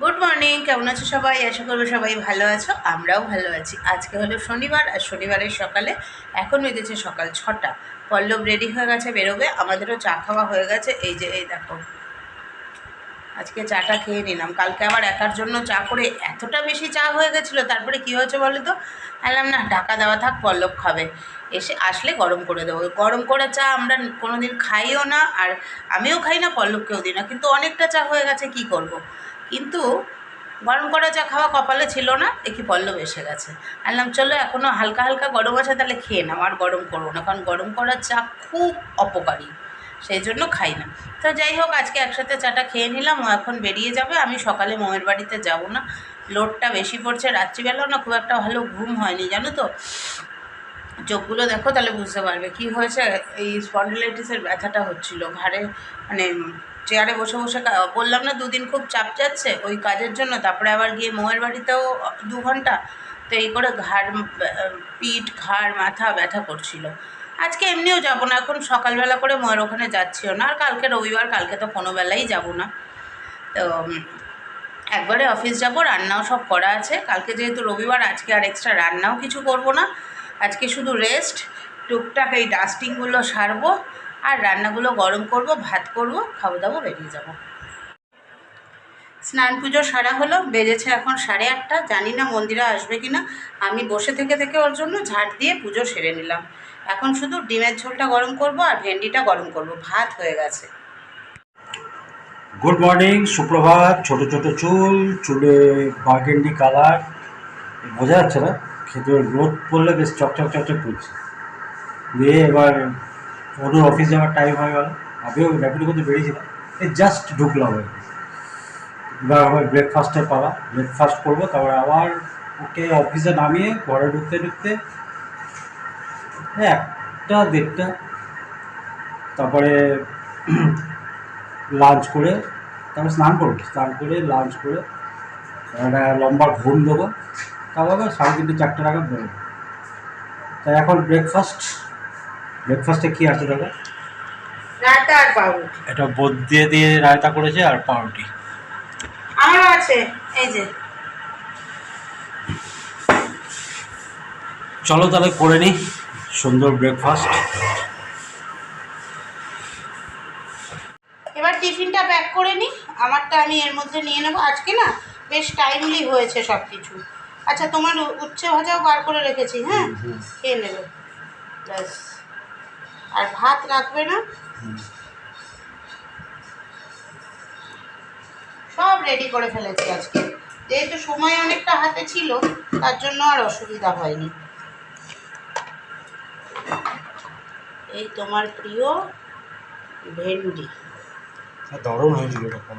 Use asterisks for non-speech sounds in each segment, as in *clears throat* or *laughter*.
Good morning কেমন আছো সবাই? আশা করব সবাই ভালো আছো, আমরাও ভালো আছি। আজকে হলো শনিবার, আর শনিবারের সকালে এখন বেজেছে সকাল ছটা। পল্লব রেডি হয়ে গেছে, বেরোবে, আমাদেরও চা খাওয়া হয়ে গেছে। এই যে, এই দেখো। আজকে চাটা খেয়ে নিলাম। কালকে আবার একার জন্য চা করে এতটা বেশি চা হয়ে গেছিল, তারপরে কী হয়েছে বলো তো? বললাম, না ঢাকা দেওয়া থাক, পল্লব খাবে। এসে আসলে গরম করে দেবো। গরম করে চা আমরা কোনো দিন খাইও না, আর আমিও খাই না, পল্লবকেও দিই না। কিন্তু অনেকটা চা হয়ে গেছে, কি করব। কিন্তু গরম করা চা খাওয়া কপালে ছিল না দেখি পল্লব এসে গেছে। বললাম, চলো এখনও হালকা হালকা গরম আছে, তাহলে খেয়ে নাও, আর গরম করব না, কারণ গরম করা চা খুব অপকারী, সেই জন্য খাই না। তো যাই হোক, আজকে একসাথে চাটা খেয়ে নিলাম, ও এখন বেরিয়ে যাবে, আমি সকালে মোয়ের বাড়িতে যাব না, লোডটা বেশি পড়ছে, রাত্রিবেলাও না খুব একটা ভালো ঘুম হয়নি, জানো তো? চোখগুলো দেখো, তাহলে বুঝতে পারবে কি হয়েছে, এই স্পন্ডিলাইটিসের ব্যথাটা হচ্ছিল, ঘাড়ে মানে চেয়ারে বসে বসে বললাম না, দুদিন খুব চাপ যাচ্ছে, ওই কাজের জন্য। তারপরে আবার গিয়ে মোয়ের বাড়িতেও দু ঘণ্টা, তো এই করে ঘাড় পিঠ, ঘাড়, মাথা ব্যথা করছিল। আজকে এমনিও যাব না, এখন সকালবেলা করে মোয়ের ওখানে যাচ্ছিও না, আর কালকে রবিবার, কালকে তো কোনো বেলাই যাব না। তো একবারে অফিস যাব, রান্নাও সব করা আছে। কালকে যেহেতু রবিবার, আজকে আর এক্সট্রা রান্নাও কিছু করব না। আজকে শুধু রেস্ট টুকটাক এই ডাস্টিংগুলো সারবো আর রান্নাগুলো গরম করব, ভাত করব খাওয়া দাওয়া বেরিয়ে যাব। স্নান পুজো সারা হলো, বেজেছে এখন সাড়ে আটটা, জানি না মন্দিরে আসবে কি না আমি বসে থেকে থেকে ওর জন্য ঝাঁট দিয়ে পুজো সেরে নিলাম। এখন শুধু ডিমের ঝোলটা গরম করব আর ভেন্ডিটা গরম করব, ভাত হয়ে গেছে। গুড মর্নিং সুপ্রভাত, ছোট ছোট চুল, চুলে বার্গেন্ডি কালার। বোঝা যাচ্ছে না, খেতে রোদ পড়লে বেশ চকচক চকচক করছে। দিয়ে এবার ওর অফিস যাওয়ার টাইম হয়ে গেল। আমিও র্যাপিডো করতে বেরিয়েছিলাম। এই জাস্ট ঢুকলাম আর। এবার আবার ব্রেকফাস্টের পালা। ব্রেকফাস্ট করব, তারপর আবার ওকে অফিসে নামিয়ে ঘরে ঢুকতে ঢুকতে একটা, দেড়টা, তারপরে *clears throat* লাঞ্চ করে তারপর স্নান করব। স্নান করে লাঞ্চ করে, একটা লম্বা ঘুম দেবো। তারপর সাড়ে তিনটে, চারটে নাগাদ বেরোবো। তাই এখন ব্রেকফাস্ট ব্রেকফাস্টে কী আছে দাদা? রায়তা আর পাউরুটি। এটা বোধ দিয়ে দিয়ে রায়তা করেছে আর পাউরুটি। আমারও আছে এই যে। চলো তাহলে করে নিই সুন্দর ব্রেকফাস্ট এবার টিফিনটা প্যাক করে নিই আমারটা আমি এর মধ্যে নিয়ে নেব। আজকে না বেশ টাইমলি হয়েছে সব কিছু আচ্ছা তোমার উচ্ছে ভাজাও বার করে রেখেছি হ্যাঁ? খেয়ে নেবে। ব্যাস। আর ভাত রাখবে না? সব রেডি করে ফেলেছি আজকে। যেহেতু সময় অনেকটা হাতে ছিল তার জন্য আর অসুবিধা হয়নি। এই তোমার প্রিয় ভেন্ডি। দারুণ হয়েছিল তখন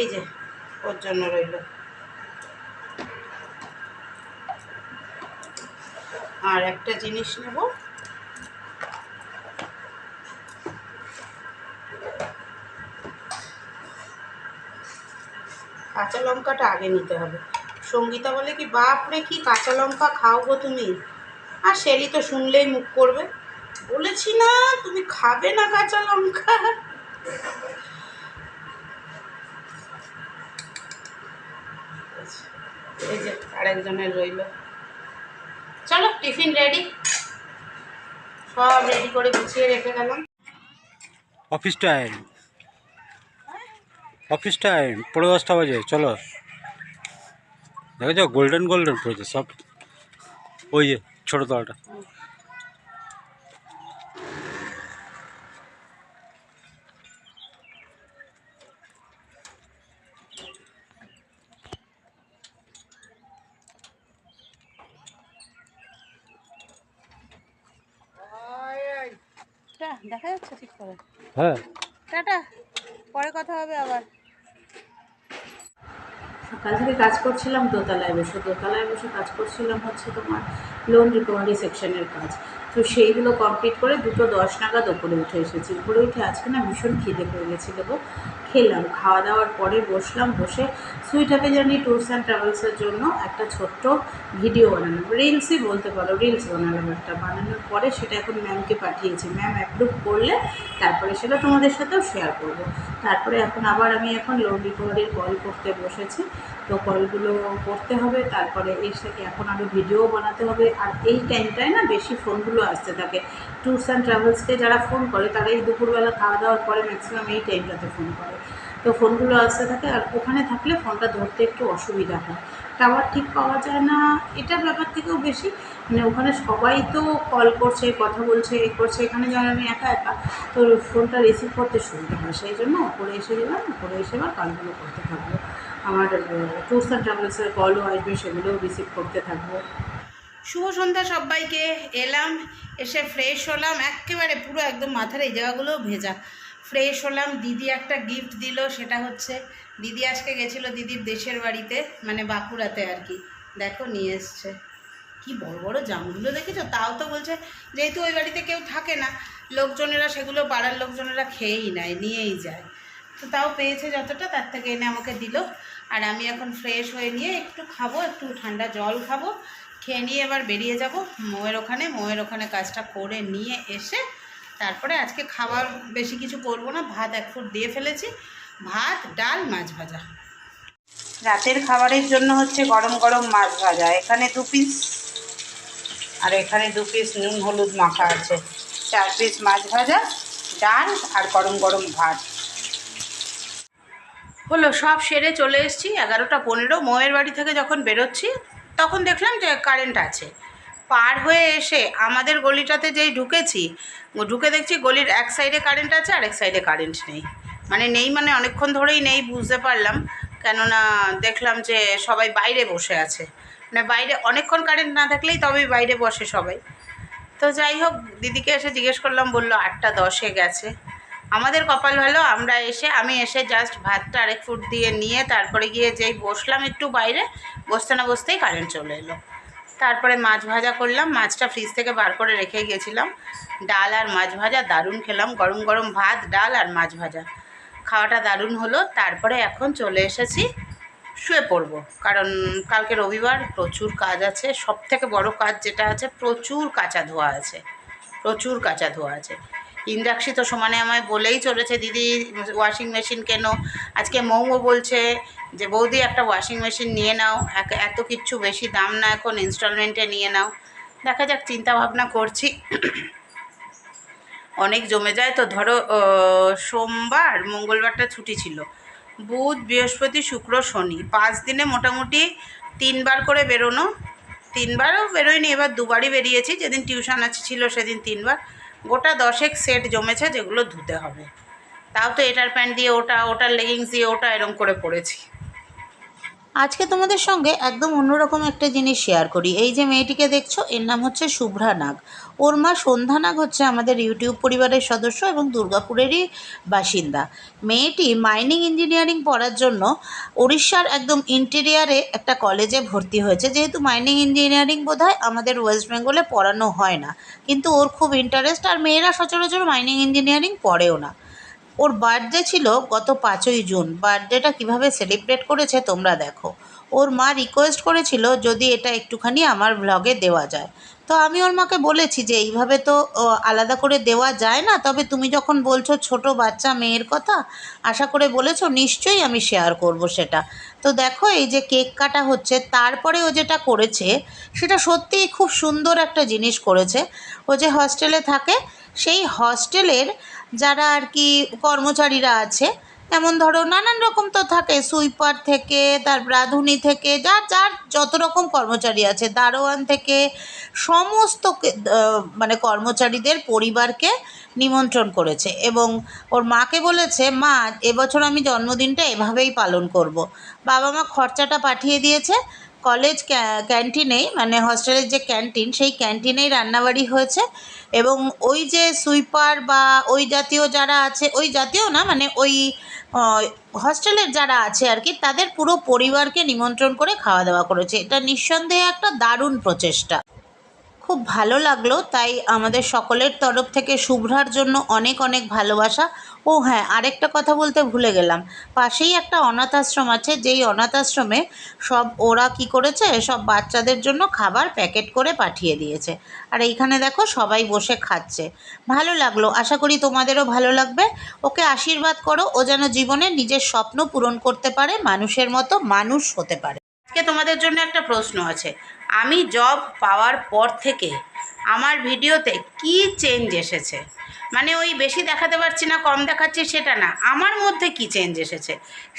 এই যে ওর জন্য রইল। আর একটা জিনিস নেব। কাঁচা লঙ্কাটা আগে নিতে হবে। সঙ্গীতা বলে কি বাপরে কি কাঁচা লঙ্কা খাও গো তুমি? আর সেরি তো শুনলেই মুখ করবে। বলেছি না, তুমি খাবে না কাঁচা লঙ্কা। এই যে আরেকজনের রইল। টিফিন রেডি সব রেডি করে গুছিয়ে রেখে গেলাম। অফিস টাইম অফিস টাইম পড়ে দশটা বাজে, চলো। দেখো গোল্ডেন গোল্ডেন পড়েছে সব। ওই যে, ছোটো তলাটা। টা, দেখা যাচ্ছে ঠিক করে। হ্যাঁ। টাটা পরে কথা হবে আবার। সকাল থেকে কাজ করছিলাম দোতলায় বসে দোতলায় বসে কাজ করছিলাম হচ্ছে তোমার লোন রিকভারি সেকশনের কাজ। তো সেইগুলো কমপ্লিট করে দুটো দশ নাগাদ ওপরে উঠে এসেছি। উপরে উঠে আজকে না ভীষণ খিদে পেয়ে গেছিল গো। খেলাম খাওয়া দাওয়ার পরে বসলাম, বসে sweet happy journey tours and ট্রাভেলসের জন্য একটা ছোট্ট ভিডিও বানালাম। রিলসই বলতে পারো রিলস বানালাম একটা। বানানোর পরে সেটা এখন ম্যামকে পাঠিয়েছি। ম্যাম অ্যাপ্রুভ করলে তারপরে সেটা তোমাদের সাথেও শেয়ার করব। তারপরে এখন আবার আমি এখন লোন রিকভারির কল করতে বসেছি। তো কলগুলো করতে হবে, তারপরে এর সাথে এখন আরও ভিডিও বানাতে হবে। আর এই টাইমটায় না বেশি ফোনগুলো আসতে থাকে। ট্যুরস অ্যান্ড ট্রাভেলসকে যারা ফোন করে তারা এই দুপুরবেলা খাওয়া দাওয়ার পরে ম্যাক্সিমাম এই টাইমটাতে ফোন করে। তো ফোনগুলো আসতে থাকে আর ওখানে থাকলে ফোনটা ধরতে একটু অসুবিধা হয়। টাওয়ার ঠিক পাওয়া যায় না, এটার ব্যাপার থেকেও বেশি। মানে ওখানে সবাই তো কল করছে, কথা বলছে, এ করছে, এখানে যেমন আমি একা একা। তো ফোনটা রিসিভ করতে সুবিধা হয়, সেই জন্য ওপরে এসে দিলাম ওপরে এসে এবার কাজগুলো করতে থাকব। আমার ট্যুরস অ্যান্ড ট্রাভেলসের কলও আসবে, সেগুলোও রিসিভ করতে থাকব। শুভ সন্ধ্যা সবাইকে। এলাম, এসে ফ্রেশ হলাম। একেবারে পুরো একদম মাথার এই জায়গাগুলো ভেজা। ফ্রেশ হলাম, দিদি একটা গিফট দিল, সেটা হচ্ছে দিদি আজকে গেছিল দিদির দেশের বাড়িতে মানে বাঁকুড়াতে আর কি। দেখো, নিয়ে এসছে। কি বড় বড় জামগুলো দেখেছ? তাও তো বলছে, যেহেতু ওই বাড়িতে কেউ থাকে না, লোকজনেরা সেগুলো পাড়ার লোকজনেরা খেয়েই নেয়, নিয়েই যায়। তো তাও পেয়েছে যতটা, তার থেকে এনে আমাকে দিল। আর আমি এখন ফ্রেশ হয়ে নিয়ে একটু খাব, একটু ঠান্ডা জল খাব খেয়ে নিয়ে এবার বেরিয়ে যাব। মোয়ের ওখানে। মোয়ের ওখানে কাজটা করে নিয়ে এসে তারপরে আজকে খাবার বেশি কিছু করব না। ভাত এক ফুট দিয়ে ফেলেছি। ভাত, ডাল, মাছ ভাজা। রাতের খাবারের জন্য হচ্ছে গরম গরম মাছ ভাজা। এখানে দু পিস আর এখানে দু পিস নুন, হলুদ মাখা আছে। চার পিস মাছ ভাজা, ডাল আর গরম গরম ভাত। হলো, সব সেরে চলে এসেছি। এগারোটা পনেরো। মোয়ের বাড়ি থেকে যখন বেরোচ্ছি তখন দেখলাম যে কারেন্ট আছে। পার হয়ে এসে আমাদের গলিটাতে যেই ঢুকেছি, ঢুকে দেখছি গলির এক সাইডে কারেন্ট আছে আর এক সাইডে কারেন্ট নেই। মানে নেই মানে অনেকক্ষণ ধরেই নেই, বুঝতে পারলাম। কেননা দেখলাম যে সবাই বাইরে বসে আছে। মানে বাইরে অনেকক্ষণ কারেন্ট না থাকলেই তবেই বাইরে বসে সবাই। তো যাই হোক, দিদিকে এসে জিজ্ঞেস করলাম, বলল আটটা দশে গেছে। আমাদের কপাল ভালো, আমরা এসে, আমি এসে জাস্ট ভাতটা আরেক ফুট দিয়ে নিয়ে তারপরে গিয়ে যেই বসলাম একটু বাইরে, বসতে না বসতেই কারেন্ট চলে এলো। তারপরে মাছ ভাজা করলাম, মাছটা ফ্রিজ থেকে বার করে রেখে গেছিলাম। ডাল আর মাছ ভাজা, দারুণ খেলাম, গরম গরম ভাত, ডাল আর মাছ ভাজা। খাওয়াটা দারুণ হলো, তারপরে এখন চলে এসেছি, শুয়ে পড়ব। কারণ কালকে রবিবার প্রচুর কাজ আছে সব থেকে বড় কাজ যেটা আছে, প্রচুর কাঁচা ধোয়া আছে, প্রচুর কাঁচা ধোয়া আছে। ইন্দ্রাক্ষী তো সমানে আমায় বলেই চলেছে, দিদি ওয়াশিং মেশিন কেন? আজকে মৌও বলছে যে, বৌদি, একটা ওয়াশিং মেশিন নিয়ে নাও এত কিচ্ছু বেশি দাম না এখন ইনস্টলমেন্টে নিয়ে নাও। দেখা যাক চিন্তা ভাবনা করছি। অনেক জমে যায় তো, ধরো সোমবার, মঙ্গলবারটা ছুটি ছিল। বুধ, বৃহস্পতি, শুক্র, শনি। পাঁচ দিনে মোটামুটি তিনবার করে বেরোনো। তিনবারও বেরোয়নি, এবার দুবারই বেরিয়েছি, যেদিন টিউশন আছে ছিল, সেদিন তিনবার। গোটা দশেক সেট জমেছে যেগুলো ধুতে হবে। তাও তো এটার প্যান্ট দিয়ে ওটা, ওটার লেগিংস দিয়ে ওটা এরম করে পড়েছি আজকে তোমাদের সঙ্গে একদম অন্যরকম একটা জিনিস শেয়ার করি। এই যে মেয়েটিকে দেখছ, এর নাম হচ্ছে শুভ্রা নাগ। ওর মা সন্ধ্যা নাগ হচ্ছে আমাদের ইউটিউব পরিবারের সদস্য এবং দুর্গাপুরেরই বাসিন্দা। মেয়েটি মাইনিং ইঞ্জিনিয়ারিং পড়ার জন্য উড়িষ্যার একদম ইন্টেরিয়ারে একটা কলেজে ভর্তি হয়েছে। যেহেতু মাইনিং ইঞ্জিনিয়ারিং বোধ আমাদের ওয়েস্ট বেঙ্গলে পড়ানো হয় না। কিন্তু ওর খুব ইন্টারেস্ট আর মেয়েরা সচরাচর মাইনিং ইঞ্জিনিয়ারিং পড়েও না। ওর বার্থডে ছিল গত পাঁচই জুন। বার্থডেটা কীভাবে সেলিব্রেট করেছে তোমরা দেখো। ওর মা রিকোয়েস্ট করেছিল যদি এটা একটুখানি আমার ব্লগে দেওয়া যায়। তো আমি ওর মাকে বলেছি যে এইভাবে তো আলাদা করে দেওয়া যায় না। তবে তুমি যখন বলছো ছোট বাচ্চা মেয়ের কথা, আশা করে বলেছ, নিশ্চয়ই আমি শেয়ার করব সেটা। তো দেখো এই যে কেক কাটা হচ্ছে, তারপরে ও যেটা করেছে, সেটা সত্যিই খুব সুন্দর একটা জিনিস করেছে। ও যে হস্টেলে থাকে, সেই হস্টেলের যারা আর কি কর্মচারীরা আছে যেমন ধরো নানান রকম তো থাকে, সুইপার থেকে, তার রাঁধুনি থেকে, যার যার যত রকম কর্মচারী আছে, দারোয়ান থেকে, সমস্ত মানে কর্মচারীদের পরিবারকে নিমন্ত্রণ করেছে এবং ওর মাকে বলেছে, মা, এবছর আমি জন্মদিনটা এভাবেই পালন করব। বাবা মা খরচাটা পাঠিয়ে দিয়েছে কলেজ ক্যা- ক্যান্টিনেই মানে হস্টেলের যে ক্যান্টিন, সেই ক্যান্টিনেই রান্নাবাড়ি হয়েছে। এবং ওই যে সুইপার বা ওই জাতীয় যারা আছে, ওই জাতীয় না মানে ওই হস্টেলের যারা আছে আর কি, তাদের পুরো পরিবারকে নিমন্ত্রণ করে খাওয়া দাওয়া করেছে। এটা নিঃসন্দেহে একটা দারুণ প্রচেষ্টা। খুব ভালো লাগল, তাই আমাদের সকলের তরফ থেকে শুভ্রার জন্য অনেক অনেক ভালোবাসা। ও হ্যাঁ আরেকটা কথা বলতে ভুলে গেলাম। পাশেই একটা অনাথ আশ্রম আছে, যেই অনাথ আশ্রমে সব ওরা কি করেছে? সব বাচ্চাদের জন্য খাবার প্যাকেট করে পাঠিয়ে দিয়েছে। আর এইখানে দেখো সবাই বসে খাচ্ছে। ভালো লাগল, আশা করি তোমাদেরও ভালো লাগবে। ওকে আশীর্বাদ করো, ও যেন জীবনে নিজের স্বপ্ন পূরণ করতে পারে, মানুষের মতো মানুষ হতে পারে। আজকে তোমাদের জন্য একটা প্রশ্ন আছে আমি জব পাওয়ার পর থেকে আমার ভিডিওতে কি চেঞ্জ এসেছে? মানে ওই বেশি দেখাতে পারছি না, কম দেখাচ্ছি সেটা না, আমার মধ্যে কি চেঞ্জ এসেছে?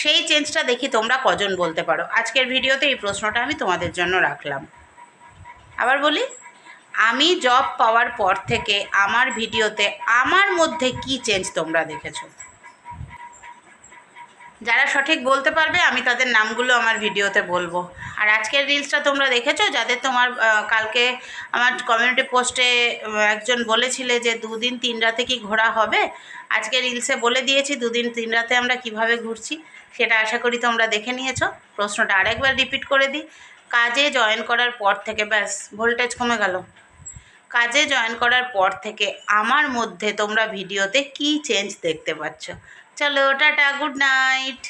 সেই চেঞ্জটা দেখি তোমরা কজন বলতে পারো। আজকের ভিডিওতে এই প্রশ্নটা আমি তোমাদের জন্য রাখলাম। আবার বলি, আমি জব পাওয়ার পর থেকে আমার ভিডিওতে আমার মধ্যে কি চেঞ্জ তোমরা দেখেছ? যারা সঠিক বলতে পারবে, আমি তাদের নামগুলো আমার ভিডিওতে বলব। আর আজকের রিলসটা তোমরা দেখেছ? যাদের তোমার কালকে আমার কমিউনিটি পোস্টে একজন বলেছিলে যে দুদিন তিন রাতে কি ঘোরা হবে? আজকে রিলসে বলে দিয়েছি দুদিন তিন রাতে আমরা কীভাবে ঘুরছি, সেটা আশা করি তোমরা দেখে নিয়েছো। প্রশ্নটা আরেকবার রিপিট করে দিই। কাজে জয়েন করার পর থেকে, ব্যাস ভোল্টেজ কমে গেল। কাজে জয়েন করার পর থেকে আমার মধ্যে তোমরা ভিডিওতে কি চেঞ্জ দেখতে পাচ্ছ? চলো টাটা গুড নাইট